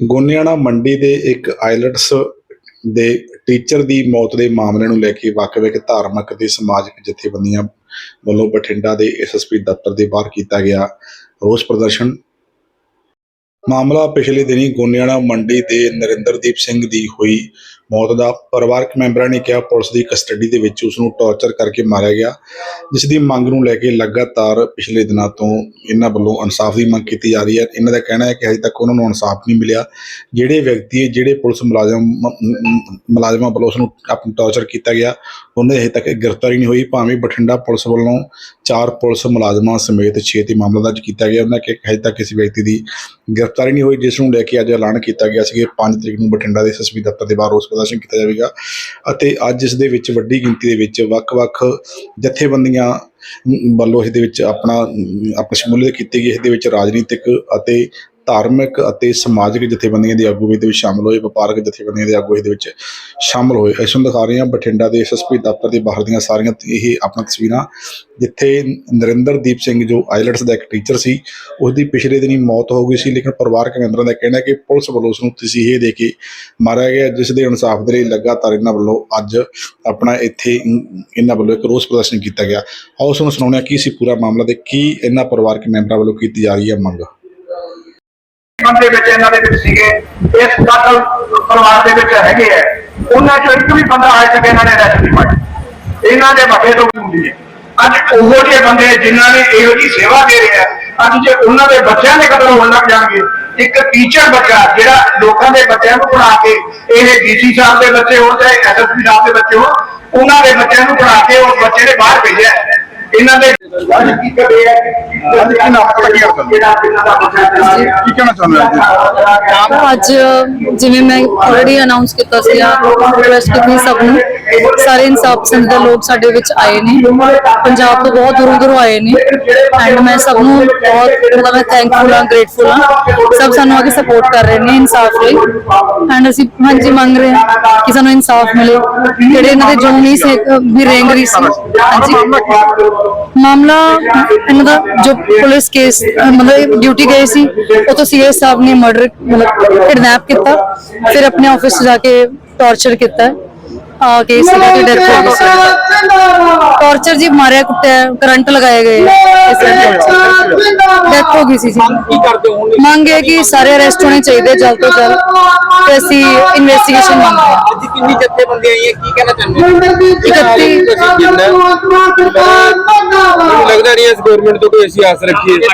ਗੋਨਿਆਣਾ ਮੰਡੀ ਦੇ ਇੱਕ ਆਈਲਟਸ ਦੇ ਟੀਚਰ ਦੀ ਮੌਤ ਦੇ ਮਾਮਲੇ ਨੂੰ ਲੈ ਕੇ ਵੱਖ-ਵੱਖ ਧਾਰਮਿਕ ਤੇ ਸਮਾਜਿਕ ਜਥੇਬੰਦੀਆਂ ਵੱਲੋਂ ਬਠਿੰਡਾ ਦੇ ਐਸਐਸਪੀ ਦਫ਼ਤਰ ਦੇ ਬਾਹਰ ਕੀਤਾ ਗਿਆ ਰੋਸ ਪ੍ਰਦਰਸ਼ਨ। ਮਾਮਲਾ ਪਿਛਲੇ ਦਿਨੀ ਗੋਨਿਆਣਾ ਮੰਡੀ ਦੇ ਨਰਿੰਦਰਦੀਪ ਸਿੰਘ ਦੀ ਹੋਈ ਮੌਤ ਦਾ ਪਰਿਵਾਰਕ ਮੈਂਬਰਾਂ ਨੇ ਕਿਹਾ, ਪੁਲਿਸ ਦੀ ਕਸਟਡੀ ਦੇ ਵਿੱਚ ਉਸ ਨੂੰ ਟੌਰਚਰ ਕਰਕੇ ਮਾਰਿਆ ਗਿਆ, ਜਿਸ ਦੀ ਮੰਗ ਨੂੰ ਲੈ ਕੇ ਲਗਾਤਾਰ ਪਿਛਲੇ ਦਿਨਾਂ ਤੋਂ ਇਹਨਾਂ ਵੱਲੋਂ ਇਨਸਾਫ ਦੀ ਮੰਗ ਕੀਤੀ ਜਾ ਰਹੀ ਹੈ। ਇਹਨਾਂ ਦਾ ਕਹਿਣਾ ਹੈ ਕਿ ਅਜੇ ਤੱਕ ਉਹਨਾਂ ਨੂੰ ਇਨਸਾਫ ਨਹੀਂ ਮਿਲਿਆ। ਜਿਹੜੇ ਵਿਅਕਤੀ, ਜਿਹੜੇ ਪੁਲਿਸ ਮੁਲਾਜ਼ਮ ਮੁਲਾਜ਼ਮਾਂ ਵੱਲੋਂ ਉਸ ਨੂੰ ਆਪਣਾ ਟੌਰਚਰ ਕੀਤਾ ਗਿਆ, ਉਹਨੇ ਦੀ ਹਜੇ ਤੱਕ ਗ੍ਰਿਫਤਾਰੀ ਨਹੀਂ ਹੋਈ। ਭਾਵੇਂ ਬਠਿੰਡਾ ਪੁਲਿਸ ਵੱਲੋਂ ਚਾਰ ਪੁਲਿਸ ਮੁਲਾਜ਼ਮਾਂ ਸਮੇਤ 6 ਤੇ ਮਾਮਲਾ ਦਰਜ ਕੀਤਾ ਗਿਆ, ਉਹਨਾਂ ਕਿ ਹਜੇ ਤੱਕ ਕਿਸੇ ਵਿਅਕਤੀ ਦੀ ਗ੍ਰਿਫਤਾਰੀ ਨਹੀਂ ਹੋਈ, ਜਿਸ ਨੂੰ ਲੈ ਕੇ ਅੱਜ ਐਲਾਨ ਕੀਤਾ ਗਿਆ ਸੀ ਕਿ 5 ਤਰੀਕ ਨੂੰ ਬਠਿੰਡਾ ਦੇ ਐਸਐਸਪੀ ਦਫ਼ਤਰ ਦੇ ਬਾਹਰ ਉਸ ਪ੍ਰਦਰਸ਼ਨ ਕੀਤਾ ਜਾਵੇਗਾ ਅਤੇ ਅੱਜ ਇਸ ਦੇ ਵਿੱਚ ਵੱਡੀ ਗਿਣਤੀ ਦੇ ਵਿੱਚ ਵੱਖ-ਵੱਖ ਜਥੇਬੰਦੀਆਂ ਵੱਲੋਂ ਇਸ ਦੇ ਵਿੱਚ ਆਪਣਾ ਅਮ, ਆਪਣੀ ਸ਼ਮੂਲੀਅਤ ਕੀਤੀ ਗਈ ਇਸ ਦੇ ਵਿੱਚ ਰਾਜਨੀਤਿਕ ਅਤੇ ਧਾਰਮਿਕ ਅਤੇ ਸਮਾਜਿਕ ਜਥੇਬੰਦੀਆਂ ਦੇ ਆਗੂ ਵੀ ਇਹਦੇ ਵਿੱਚ ਸ਼ਾਮਲ ਹੋਏ, ਵਪਾਰਕ ਜਥੇਬੰਦੀਆਂ ਦੇ ਆਗੂ ਇਹਦੇ ਵਿੱਚ ਸ਼ਾਮਲ ਹੋਏ। ਇਸ ਨੂੰ ਦਿਖਾ ਰਹੇ ਹਾਂ ਬਠਿੰਡਾ ਦੇ ਐਸਐਸਪੀ ਦਫ਼ਤਰ ਦੇ ਬਾਹਰ ਦੀਆਂ ਸਾਰੀਆਂ ਇਹ ਆਪਣਾ ਤਸਵੀਰਾਂ, ਜਿੱਥੇ ਨਰਿੰਦਰਦੀਪ ਸਿੰਘ ਜੋ ਆਈਲਟਸ ਦਾ ਇੱਕ ਟੀਚਰ ਸੀ ਉਸ ਦੀ ਪਿਛਲੇ ਦਿਨੀ ਮੌਤ ਹੋ ਗਈ ਸੀ, ਲੇਕਿਨ ਪਰਿਵਾਰਕ ਮੈਂਬਰਾਂ ਦਾ ਕਹਿਣਾ ਹੈ ਕਿ ਪੁਲਿਸ ਵੱਲੋਂ ਉਸ ਨੂੰ ਤਸੀਹੇ ਦੇ ਕੇ ਮਾਰਿਆ ਗਿਆ, ਜਿਸ ਦੇ ਇਨਸਾਫ ਦੇ ਲਈ ਲਗਾਤਾਰ ਇਹਨਾਂ ਵੱਲੋਂ ਅੱਜ ਆਪਣਾ ਇੱਥੇ ਇਹਨਾਂ ਵੱਲੋਂ ਇੱਕ ਰੋਸ ਪ੍ਰਦਰਸ਼ਨ ਕੀਤਾ ਗਿਆ। ਆਓ ਉਸ ਨੂੰ ਸੁਣਾਉਣਾ ਕੀ ਸੀ ਪੂਰਾ ਮਾਮਲਾ ਤੇ ਕੀ ਇਹਨਾਂ ਪਰਿਵਾਰਕ ਮੈਂਬਰਾਂ ਵੱਲੋਂ ਕੀਤੀ ਜਾ ਰਹੀ ਹੈ ਮੰਗ। ਬੰਦੇ ਵਿੱਚ ਇਹਨਾਂ ਦੇ ਵਿੱਚ ਸੀਗੇ, ਇਸ ਕਾਤਲ ਪਰਿਵਾਰ ਦੇ ਵਿੱਚ ਹੈਗੇ ਆ। ਉਹਨਾਂ ਚੋਂ ਇੱਕ ਵੀ ਬੰਦਾ ਅੱਜ ਤੱਕ ਇਹਨਾਂ ਨੇ ਅਰੈਸਟ ਨਹੀਂ ਪਾਇਆ ਇਹਨਾਂ ਦੇ ਮੱਥੇ ਤੋਂ ਹੁੰਦੀ ਹੈ। ਅੱਜ ਉਹ ਜਿਹੇ ਬੰਦੇ ਜਿਨ੍ਹਾਂ ਨੇ ਇਹੋ ਜੀ ਸੇਵਾ ਦੇ ਰਹੇ ਅੱਜ ਜੇ ਉਹਨਾਂ ਦੇ ਬੱਚਿਆਂ ਦੇ ਕਤਲ ਹੋਣ ਲੱਗ ਜਾਣਗੇ, ਇੱਕ ਟੀਚਰ ਬੱਚਾ ਜਿਹੜਾ ਲੋਕਾਂ ਦੇ ਬੱਚਿਆਂ ਨੂੰ ਪੜ੍ਹਾ ਕੇ, ਇਹ ਡੀਸੀ ਸਾਹਿਬ ਦੇ ਬੱਚੇ ਹੋਣ, ਚਾਹੇ ਐਸਐਸਪੀ ਸਾਹਿਬ ਦੇ ਬੱਚੇ ਹੋਣ, ਉਹਨਾਂ ਦੇ ਬੱਚਿਆਂ ਨੂੰ ਪੜ੍ਹਾ ਕੇ ਉਹ ਬੱਚੇ ਨੇ ਬਾਹਰ ਭੇਜਿਆ। ਇਹਨਾਂ ਦੇ ਅੱਜ ਕੀ ਆ ਕੀ ਕੀ ਕਹਿਣਾ ਚਾਹੁੰਦੇ ਹੋ ਜਿਵੇਂ ਮੈਂ ਆਲਰੇਡੀ ਅਨਾਉਂਸ ਕੀਤਾ ਸੀ ਰਿਕੁਐਸਟ ਕੀਤੀ ਸਭ ਨੂੰ। ਸਾਰੇ ਇਨਸਾਫ ਪਸੰਦ ਦੇ ਲੋਕ ਸਾਡੇ ਵਿੱਚ ਆਏ ਨੇ। ਪੰਜਾਬ ਤੋਂ ਬਹੁਤ ਦੂਰੋਂ ਦੂਰੋਂ ਆਏ ਨੇ। ਐਂਡ ਮੈਂ ਸਭ ਨੂੰ ਬਹੁਤ ਮਤਲਬ ਮੈਂ ਥੈਂਕਫੁਲ ਹਾਂ ਗ੍ਰੇਟਫੁਲ ਹਾਂ। ਸਭ ਸਾਨੂੰ ਆ ਕੇ ਸਪੋਰਟ ਕਰ ਰਹੇ ਨੇ ਇਨਸਾਫ ਲਈ। ਐਂਡ ਅਸੀਂ ਹਾਂਜੀ ਮੰਗ ਰਹੇ ਹਾਂ ਕਿ ਸਾਨੂੰ ਇਨਸਾਫ ਮਿਲੇ। ਜਿਹੜੇ ਇਹਨਾਂ ਦੇ ਜੂਨੀ ਸੇ ਵੀ ਰੇਂਗ ਰਹੀ ਸੀ। ਹਾਂਜੀ। ਮਾਮਲਾ ਇਹਨਾਂ ਦਾ ਜੋ ਪੁਲਿਸ ਕੇਸ, ਮਤਲਬ ਡਿਊਟੀ ਗਏ ਸੀ ਉਹ ਤੋਂ ਸੀਐਸ ਸਾਹਿਬ ਨੇ ਮਰਡਰ ਮਤਲਬ ਕਿਡਨੈਪ ਕੀਤਾ, ਫਿਰ ਆਪਣੇ ਆਫਿਸ 'ਚ ਜਾ ਕੇ ਟਾਰਚਰ ਕੀਤਾ। ਆ ਕੇਸ ਦਾ ਤੇ ਡੈਥ ਹੋ ਗਈ ਸੀ। ਟਾਰਚਰ ਜੀ ਮਾਰਿਆ, ਕੁੱਟਿਆ, ਕਰੰਟ ਲਗਾਏ ਗਏ। ਇਸ ਡੈਥ ਹੋ ਗਈ ਸੀ ਜੀ। ਕੀ ਕਰਦੇ ਹੋ ਹੁਣ ਮੰਗ ਹੈ ਕਿ ਸਾਰੇ ਅਰੈਸਟ ਹੋਣੇ ਚਾਹੀਦੇ ਜਲਦ ਤੋਂ ਜਲਦ, ਤੇ ਅਸੀਂ ਇਨਵੈਸਟੀਗੇਸ਼ਨ ਮੰਗ ਰਹੇ ਹਾਂ। ਅੱਜ ਕਿੰਨੀ ਜਥੇਬੰਦੀਆਂ ਆਈਆਂ ਕੀ ਕਹਿਣਾ ਚਾਹੁੰਦੇ ਹੋ? ਮੈਨੂੰ ਲੱਗਦਾ ਨਹੀਂ ਇਸ ਗਵਰਨਮੈਂਟ ਤੋਂ ਕੋਈ ਅਸੀਂ ਆਸ ਰੱਖੀਏ। ਕੀ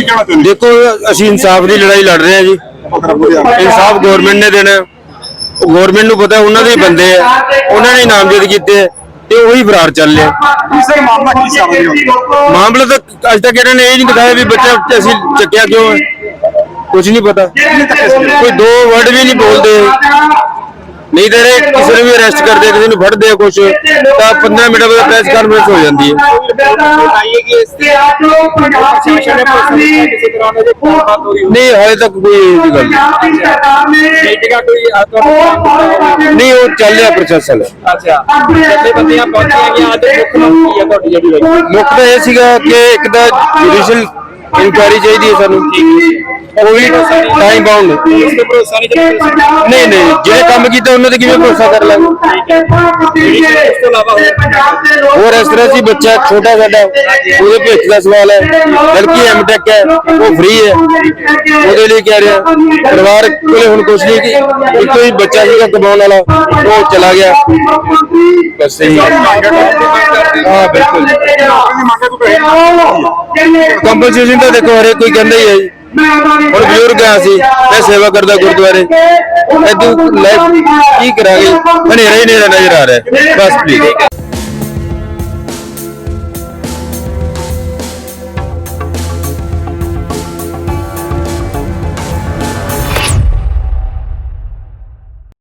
ਕਹਿਣਾ ਚਾਹੁੰਦੇ? ਦੇਖੋ ਅਸੀਂ ਇਨਸਾਫ ਦੀ ਲੜਾਈ ਲੜ ਰਹੇ ਹਾਂ ਜੀ। ਇਨਸਾਫ ਗਵਰਨਮੈਂਟ ਨੇ ਦੇਣਾ। ਗਵਰਨਮੈਂਟ ਨੂੰ ਪਤਾ ਉਹਨਾਂ ਦੇ ਹੀ ਬੰਦੇ ਆ। ਉਹਨਾਂ ਨੇ ਨਾਮਜ਼ਦ ਕੀਤੇ ਤੇ ਉਹੀ ਫਰਾਰ ਚੱਲ ਲਿਆ ਸਰ ਮਾਮਲਾ ਕੀ ਸਾਹਮਣੇ ਆਉਂਦਾ? ਮਾਮਲਾ ਤਾਂ ਅੱਜ ਤੱਕ ਇਹਨਾਂ ਨੇ ਇਹ ਨਹੀਂ ਦਿਖਾਇਆ ਵੀ ਬੱਚਾ ਅਸੀਂ ਚੱਕਿਆ ਕਿਉਂ ਹੈ। ਕੁਝ ਨਹੀਂ ਪਤਾ। ਕੋਈ ਦੋ ਵਰਡ ਵੀ ਨਹੀਂ ਬੋਲਦੇ। ਨਹੀਂ ਤਾਂ ਇਹ ਕਿਸੇ ਨੂੰ ਵੀ ਅਰੈਸਟ ਕਰਦੇ ਆ, ਕਿਸੇ ਨੂੰ ਫੜਦੇ ਆ ਕੁਝ ਤਾਂ 15 ਮਿੰਟ ਬਾਅਦ ਪ੍ਰੈਸ ਕਾਨਫਰੰਸ ਹੋ ਜਾਂਦੀ ਹੈ। ਨਹੀਂ ਹਾਲੇ ਤੱਕ ਕੋਈ ਇਹੋ ਜਿਹੀ ਗੱਲ ਆ ਤੁਹਾਨੂੰ ਨਹੀਂ ਉਹ ਚੱਲ ਰਿਹਾ ਪ੍ਰੋਸੈਸ ਅੱਛਾ। ਗਈਆਂ? ਅੱਜ ਮੁੱਖ ਮੰਗ ਕੀ ਹੈ ਤੁਹਾਡੀ ਜਿਹੜੀ ਹੋਈ। ਮੁੱਖ ਤਾਂ ਇਹ ਸੀਗਾ ਕਿ ਇੱਕ ਤਾਂ ਜੁਡੀਸ਼ੀਅਲ ਇਨਕੁਆਇਰੀ ਚਾਹੀਦੀ ਹੈ ਸਾਨੂੰ। ਉਹ ਵੀ ਟਾਈਮ ਬਾਉਂਡ ਇਸ ਤੇ ਭਰੋਸਾ ਨਹੀਂ ਜਿਹੜਾ ਨਹੀਂ ਨਹੀਂ ਜਿਹੜੇ ਕੰਮ ਕੀਤਾ ਉਹਨਾਂ ਤੇ ਕਿਵੇਂ ਭਰੋਸਾ ਕਰ ਲਾਂਗੇ? ਇਸ ਤੋਂ ਇਲਾਵਾ ਹੋਰ ਇਸ ਤਰ੍ਹਾਂ ਸੀ ਬੱਚਾ ਛੋਟਾ ਸਾਡਾ, ਉਹਦੇ ਭੇਜ ਦਾ ਸਵਾਲ ਹੈ। ਬਲਕਿ ਐਮਟੈਕ ਹੈ, ਉਹ ਫ੍ਰੀ ਹੈ। ਉਹਦੇ ਲਈ ਕਹਿ ਰਿਹਾ, ਪਰਿਵਾਰ ਕੋਲੇ ਹੁਣ ਕੁਝ ਨਹੀਂ ਕਿ ਇੱਕੋ ਹੀ ਬੱਚਾ ਸੀਗਾ ਕਮਾਉਣ ਵਾਲਾ, ਉਹ ਚਲਾ ਗਿਆ। ਬਸ ਇਹੀ ਹੈ। ਬਿਲਕੁਲ। ਕੰਪਨਸੇਸ਼ਨ ਤਾਂ ਦੇਖੋ ਹਰੇ ਕੋਈ ਕਹਿੰਦਾ ਹੀ ਹੈ ਜੀ। ਹੁਣ ਬਜ਼ੁਰਗ ਆ ਸੀ ਮੈਂ ਸੇਵਾ ਕਰਦਾ ਗੁਰਦੁਆਰੇ। ਇਦੋਂ ਲਾਈਫ ਕੀ ਕਰਾਂਗੇ? ਹਨੇਰਾ ਹੀ ਹਨੇਰਾ ਨਜ਼ਰ ਆ ਰਿਹਾ। ਬਸ ਪਲੀਜ਼